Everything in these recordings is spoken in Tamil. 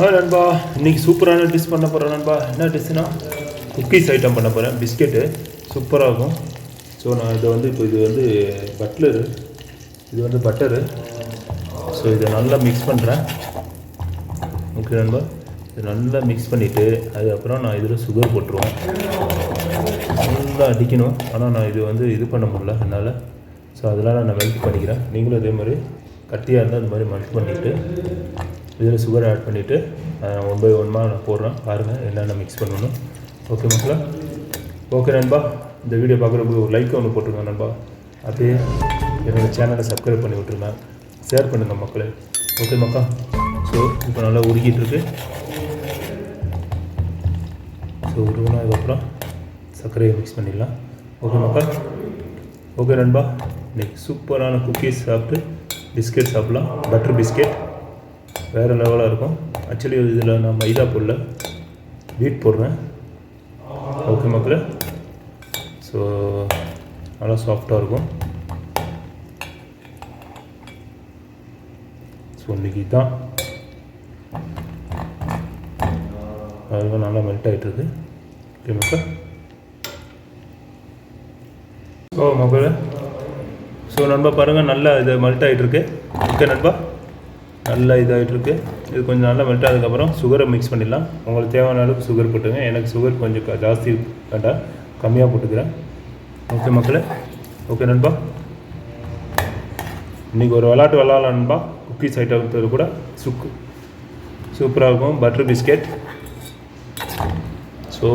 ஆ நண்பா. இன்றைக்கி சூப்பரான டிஷ் பண்ண போகிறேன் நண்பா. என்ன டிஷ்னா குக்கீஸ் ஐட்டம் பண்ண போகிறேன் பிஸ்கெட்டு சூப்பராக இருக்கும். ஸோ நான் இதை வந்து இப்போ இது வந்து பட்லரு இது வந்து பட்டரு ஸோ இதை நல்லா மிக்ஸ் பண்ணுறேன் ஓகே நண்பா. இது நல்லா மிக்ஸ் பண்ணிவிட்டு அதுக்கப்புறம் நான் இதில் சுகர் போட்டுருவேன் நல்லா அடிக்கணும். ஆனால் நான் இது வந்து இது பண்ண முடியல. என்னால் ஸோ அதெல்லாம் நான் மெல்ட் பண்ணிக்கிறேன். நீங்களும் இதே மாதிரி கட்டியாக இருந்தால் அந்த மாதிரி மெல்ட் பண்ணிவிட்டு இதில் சுகர் ஆட் பண்ணிவிட்டு ஒன் பை ஒன்மாக நான் போடுறேன். பாருங்கள் என்னென்ன மிக்ஸ் பண்ணணும் ஓகே மக்களா? ஓகே நண்பா. இந்த வீடியோ பார்க்குறப்ப ஒரு லைக் ஒன்று போட்டுருங்க நண்பா. அப்படியே என்னோடய சேனலை சப்ஸ்கிரைப் பண்ணி விட்ருங்க ஷேர் பண்ணுங்கள் மக்களே. ஓகே மக்கா? ஸோ இப்போ நல்லா உருகிட்டு இருக்கு. ஸோ உருகினதுக்கப்புறம் சர்க்கரையை மிக்ஸ் பண்ணிடலாம். ஓகே மக்கா? ஓகே நண்பா. இன்னைக்கு சூப்பரான குக்கீஸ் சாப்பிட்டு பிஸ்கெட் சாப்பிட்லாம். பட்டர் பிஸ்கெட் வேறு லெவலாக இருக்கும். ஆக்சுவலி இதில் நான் மைதா போடல. வீட் போடுறேன். ஓகே மக்களே. ஸோ நல்லா சாஃப்டாக இருக்கும். ஸோ இன்றைக்கி தான் அதுவும் நல்லா மெல்ட் ஆகிட்டுருக்கு ஓகே மக்கள். ஸோ மொபைல் ஸோ நண்பா பாருங்கள் நல்லா இது மெல்ட் ஆகிட்டுருக்கு ஓகே நண்பா. நல்லா இதாகிட்டுருக்கு இது கொஞ்சம் நல்லா மெல்ட் ஆனதுக்கப்புறம் சுகரை மிக்ஸ் பண்ணிடலாம். உங்களுக்கு தேவையான அளவுக்கு சுகர் போட்டுங்க எனக்கு சுகர் கொஞ்சம் ஜாஸ்தி வேண்டாம் கம்மியாக போட்டுக்கிறேன். ஓகே மக்களே. ஓகே நண்பா. இன்றைக்கி ஒரு விளாட்டு விளாட்லாம் நண்பா. குக்கீஸ் ஐட்டம் கூட. சுக்கு சூப்பராக இருக்கும். பட்டர் பிஸ்கெட் ஸோ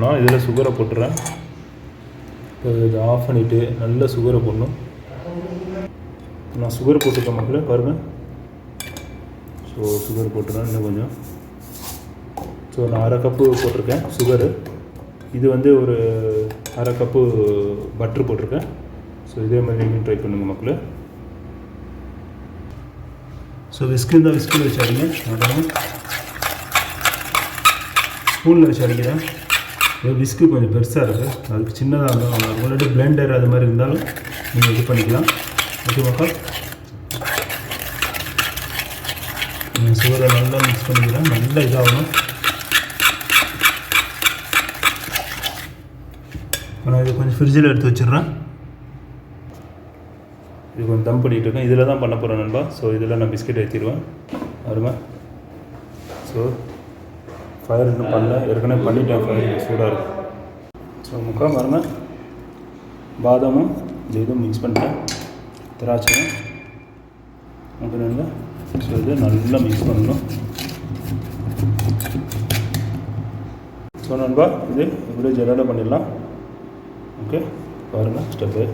நான் இதில் சுகரை போட்டுறேன். இப்போ இதை ஆஃப் பண்ணிவிட்டு நல்ல சுகரை போடணும். நான் சுகர் போட்டுருக்கேன் மக்களே பாருங்கள் ஸோ சுகர் போட்டுறேன் இன்னும் கொஞ்சம். ஸோ நான் அரை கப்பு போட்டிருக்கேன் சுகரு இது வந்து ஒரு அரை கப்பு பட்ரு போட்டிருக்கேன். ஸோ இதே மாதிரி நீங்களும் ட்ரை பண்ணுங்கள் மக்களே. ஸோ விஸ்கு இருந்தால் விஸ்கில் வச்சு அடிங்க ஸ்பூனில் வச்சு அடிக்கிறேன் விஸ்கு கொஞ்சம் பெருசாக இருக்குது அதுக்கு சின்னதாக இருந்தாலும் உங்கள்கிட்ட பிளெண்டர் அது மாதிரி இருந்தாலும் நீங்கள் இது பண்ணிக்கலாம். ஓகே மக்கள்? சுகரை நல்லா மிக்ஸ் பண்ணிக்கிறேன். நல்லா இதாகணும். நான் இது கொஞ்சம் ஃப்ரிட்ஜில் எடுத்து வச்சிடுறேன். இது கொஞ்சம் தம் பண்ணிகிட்டு இருக்கேன். இதில் தான் பண்ண போகிறேன் நண்பா. ஸோ இதில் நான் பிஸ்கெட் ஏற்றிடுவேன் வருமா ஸோ ஃபயர் இன்னும் பண்ணல. ஏற்கனவே பண்ணிட்டேன் ஃபயர் சூடாக இருக்கும் ஸோ முக்கால் பாருங்க பாதாமும் இது இதுவும் மிக்ஸ் பண்ணிட்டேன். திராட்சையும். அப்புறம் ஸோ இது நல்லா மிக்ஸ் பண்ணணும். ஸோ நண்பா இது இப்படியே ஜெராட பண்ணிடலாம். ஓகே பாருங்கள் ஸ்டெப்பு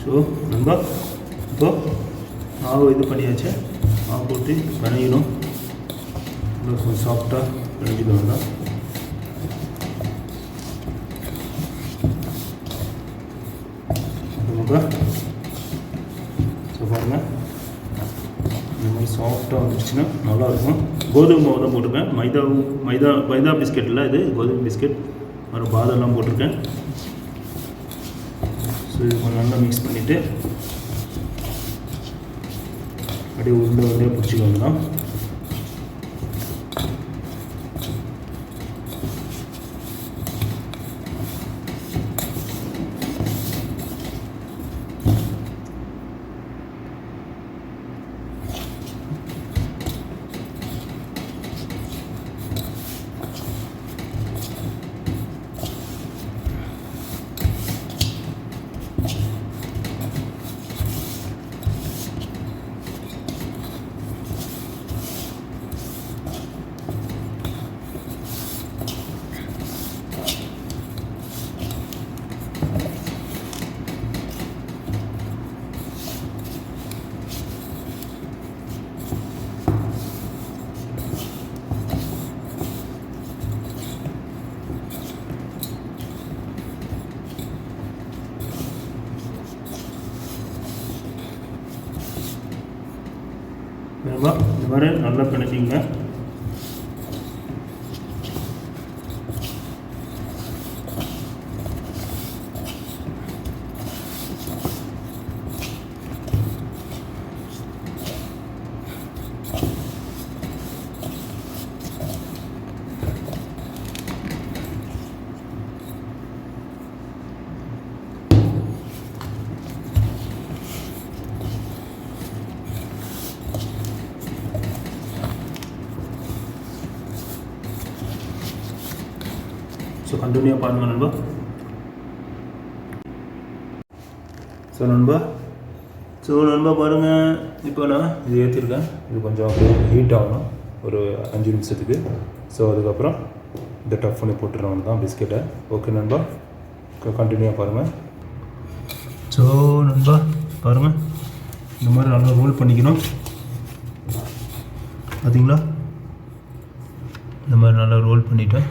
ஸோ நண்பா இப்போ மாவு இது பண்ணியாச்சு. மாவு போட்டு பிணையணும் இன்னும் கொஞ்சம் சாஃப்டாக பிணைஞ்சிக்க வேண்டாம் ஓகே ஸோ பாருங்க இந்த மாதிரி சாஃப்டாக வந்துருச்சுன்னா நல்லாயிருக்கும். கோதுமை மாவு தான் போட்டிருக்கேன். மைதாவும் மைதா மைதா பிஸ்கெட்டில் இது. கோதுமை பிஸ்கெட் அப்புறம் பாதெல்லாம் போட்டிருக்கேன். ஸோ இது கொஞ்சம் நல்லா மிக்ஸ் பண்ணிவிட்டு அப்படியே உருண்டை உருண்டையாக பிடிச்சிக்கோங்க தான் வேணுமா இந்த மாதிரி நல்லா பிணைச்சிங்க கண்டினியூ பாருங்கள் நண்பா. ஸோ நண்பா ஸோ நண்பா பாருங்கள் இப்போ நான் இது ஏற்றிருக்கேன் இது கொஞ்சம் அப்படியே ஹீட் ஆகணும். ஒரு அஞ்சு நிமிஷத்துக்கு. ஸோ அதுக்கப்புறம் இந்த டஃப் பண்ணி போட்டுருவாங்க தான் பிஸ்கெட்டை ஓகே நண்பா. கண்டினியூவாக பாருங்கள் ஸோ நண்பா பாருங்கள் இந்த மாதிரி நல்லா ரோல் பண்ணிக்கணும். பார்த்தீங்களா இந்த மாதிரி நல்லா ரோல் பண்ணிட்டேன்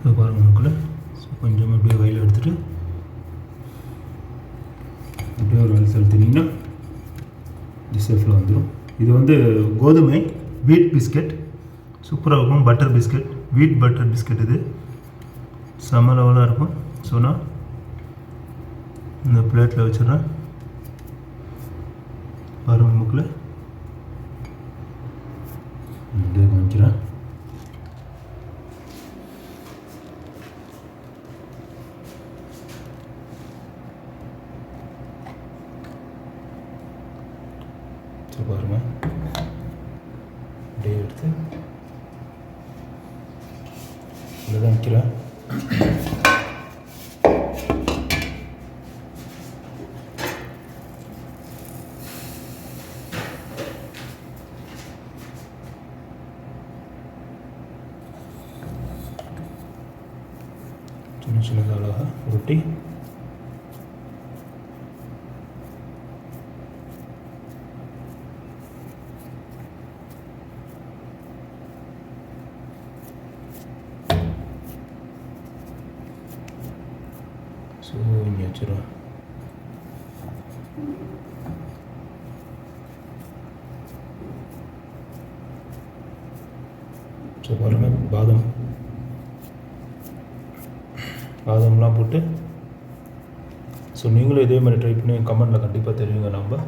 இது பாருங்கள் நமக்குள்ள ஸோ கொஞ்சம் அப்படியே வயலில் எடுத்துகிட்டு அப்படியே ஒரு வேலை செலுத்தினீங்கன்னா இந்த ஷேஃபில் வந்துடும் இது வந்து கோதுமை வீட் பிஸ்கெட் சூப்பராக இருக்கும் butter biscuit wheat butter biscuit இது செம்ம லெவலாக இருக்கும். ஸோ நான் இந்த பிளேட்டில் வச்சிடுறேன். பாருங்க முக்கில். அப்படியே காமிக்கிறேன் எடுத்து பாருங்க. அப்படியே எடுத்து. இதில் தான் வைக்கிறேன் சின்ன சின்னதாக அழகாக உருட்டி ஸோ இங்கே வச்சிடும் ஸோ பாருங்கள் பாதம். பாதம்லாம் போட்டு ஸோ நீங்களும் இதே மாதிரி ட்ரை பண்ணி கமெண்டில் கண்டிப்பாக தெரியுங்க நம்ம.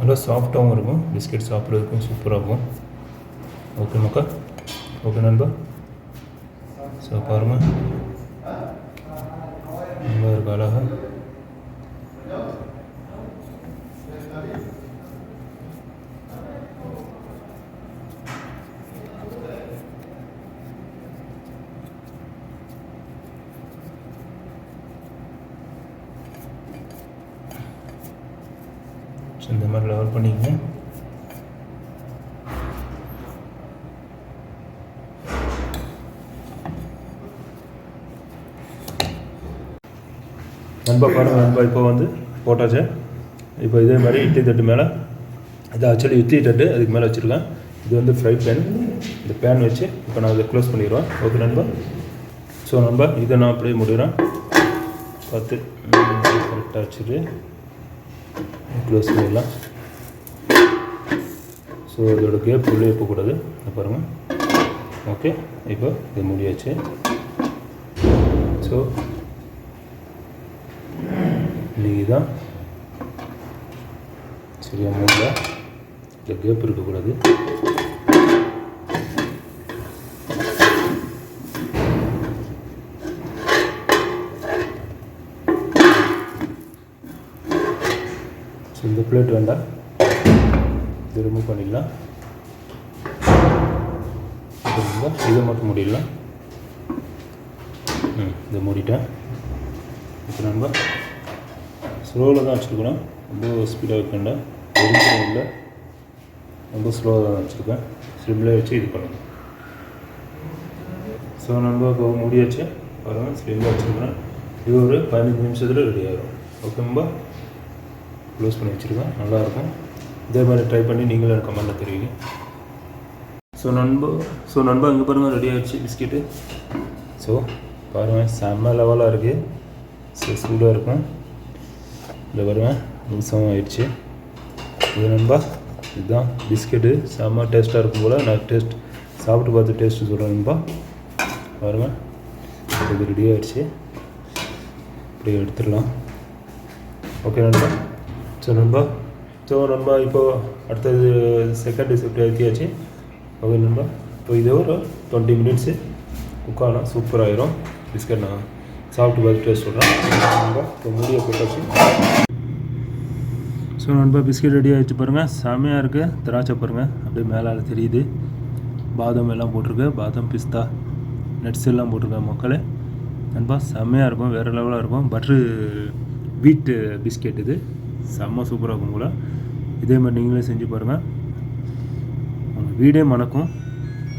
நல்லா சாஃப்டாகவும் இருக்கும். பிஸ்கெட் சாப்பிட்றதுக்கும் சூப்பராக இருக்கும். ஓகே மக்கா? ஓகே நண்பா. ஸோ பாருங்க. நல்லா இருக்கு அழகா? ஸோ இந்த மாதிரி லெவல் பண்ணிக்கங்க. நண்பா படம் நண்பா இப்போ வந்து போட்டாச்சு. இப்போ இதே மாதிரி இட்லி தட்டு மேலே. இது ஆக்சுவலி இட்லி தட்டு அதுக்கு மேலே வச்சுருக்கேன். இது வந்து ஃப்ரை பேன் இந்த பேன் வச்சு இப்போ நான் இதை க்ளோஸ் பண்ணிடுவேன் ஓகே நண்பா. ஸோ நண்பா இதை நான் அப்படியே முடிகிறேன் பார்த்து கரெக்டாக வச்சுட்டு. க்ளோஸ் பண்ணிடலாம். ஸோ இதோட கேப் உள்ளே போகக்கூடாது. அப்புறமா பாருங்கள் ஓகே இப்போ இது முடியாச்சு. ஸோ இன்றைக்கி தான் சரியா மூடல இந்த கேப் இருக்கக்கூடாது. பிளேட் வேண்டாம் இது ரிமூவ் பண்ணிடலாம். இதை மட்டும் முடியலாம் ம் இதை மூடிட்டேன். இப்போ நம்ம ஸ்லோவில் தான் வச்சுருக்கணும் ரொம்ப ஸ்பீடாக வைக்க வேண்டாம். இல்லை. ரொம்ப ஸ்லோவாக தான் வச்சுருக்கேன். ஸ்லிம்லேயே வச்சு இது பண்ணணும். ஸோ நம்ம இப்போ முடியாச்சு. பாருங்கள் ஸ்லிம்மில் வச்சுருக்கேன் இது ஒரு பதினஞ்சு நிமிஷத்தில் ரெடி ஆகிடும் ஓகேம்பா க்ளோஸ் பண்ணி வச்சுருக்கேன் நல்லாயிருக்கும். இதே மாதிரி ட்ரை பண்ணி நீங்களும் கமெண்ட்டில் தெரிவிங்க. ஸோ நண்பா ஸோ நண்பா இங்கே பாருங்கள் ரெடி ஆகிடுச்சு பிஸ்கெட்டு ஸோ பாருங்கள் செம்ம லெவலாக இருக்குது ஸோ சூடாக இருக்கும். இந்த பாருங்கள் நிமிஷம் ஆயிடுச்சு. இது நண்பா இதுதான் பிஸ்கெட்டு செம்ம டேஸ்ட்டாக இருக்கும் போல். நான் டேஸ்ட் சாப்பிட்டு பார்த்து டேஸ்ட்டு சொல்கிறேன் நண்பா. பாருங்கள் இது ரெடி ஆயிடுச்சு. இப்படி எடுத்துடலாம். ஓகே நண்பா. ஸோ நண்பா ஸோ நம்ம இப்போது அடுத்தது செகண்ட் ரிசிப்ட் ஏற்றியாச்சு ஓகே நண்பா இப்போ இது ஒரு டுவெண்ட்டி மினிட்ஸு குக் ஆனால் சூப்பர் ஆயிரும். பிஸ்கட் நான் சாப்பிட்டு பார்த்து டேஸ்ட் சொல்கிறேன் நண்பா இப்போ முடிய போட்டாச்சு ஸோ நண்பா பிஸ்கெட் ரெடி ஆகிடுச்சு பாருங்கள் செமையாக இருக்குது திராட்சை பாருங்கள் அப்படியே மேலே தெரியுது. பாதாம் எல்லாம் போட்டிருக்கு. பாதாம் பிஸ்தா நட்ஸ் எல்லாம் போட்டிருக்கேன் மக்களே. நண்பா செம்மையாக இருக்கும். வேறு லெவலாக இருக்கும். பட்ரு வீட்டு பிஸ்கெட் இது. செம்ம சூப்பராக இருக்கும் போல். இதே மாதிரி நீங்களே செஞ்சு பாருங்கள் உங்கள் வீடே மணக்கும்.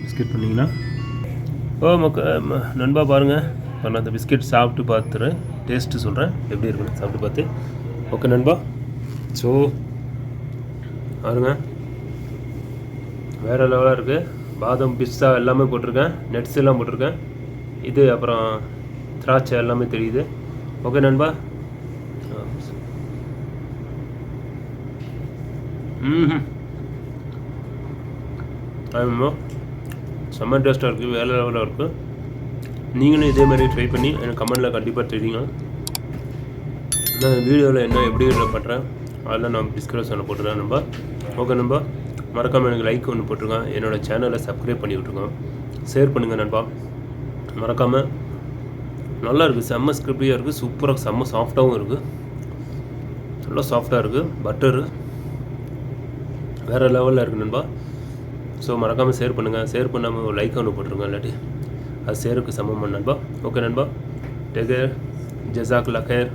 பிஸ்கெட் பண்ணிங்கன்னா. ஓ மக்க ம- நண்பா பாருங்கள் இப்போ நான் அந்த பிஸ்கெட் சாப்பிட்டு பார்த்துறேன் டேஸ்ட்டு சொல்கிறேன் எப்படி இருக்குன்னு சாப்பிட்டு பார்த்து ஓகே நண்பா. ஸோ பாருங்க. வேறு லெவலாக இருக்குது பாதம் பிஸ்தா எல்லாமே போட்டிருக்கேன். நட்ஸ் எல்லாம் போட்டிருக்கேன். இது அப்புறம் திராட்சை எல்லாமே தெரியுது. ஓகே நண்பா. ம் ஆமாம் செம்ம டேஸ்ட்டாக இருக்குது வேலை லெவலாக இருக்குது நீங்களும் இதே மாதிரி ட்ரை பண்ணி எனக்கு கமெண்டில் கண்டிப்பாக தெரியுங்க. நான் வீடியோவில் என்ன எப்படி பண்ணுறேன் அதெல்லாம் நான் டிஸ்கிரிப்ஷனில் போட்டுருக்கேன் நம்ப ஓகே நம்ப மறக்காமல் எனக்கு லைக் ஒன்று போட்டிருக்கேன் என்னோடய சேனலை சப்ஸ்கிரைப் பண்ணி விட்டுருக்கோம் ஷேர் பண்ணுங்கள் நண்பா. மறக்காமல் நல்லா இருக்குது செம்ம ஸ்கிரிப்டியாக இருக்குது சூப்பராக செம்ம சாஃப்டாகவும் இருக்குது நல்லா சாஃப்டாக இருக்குது பட்டரு வேறு லெவலில் இருக்குது நண்பா. ஸோ மறக்காமல் ஷேர் பண்ணுங்கள் ஷேர் பண்ணாமல் ஒரு லைக் ஒன்று போட்டுருங்க இல்லாட்டி அது ஷேருக்கு சமமான நண்பா. ஓகே நண்பா. Take care ஜசாக் லக்கேர்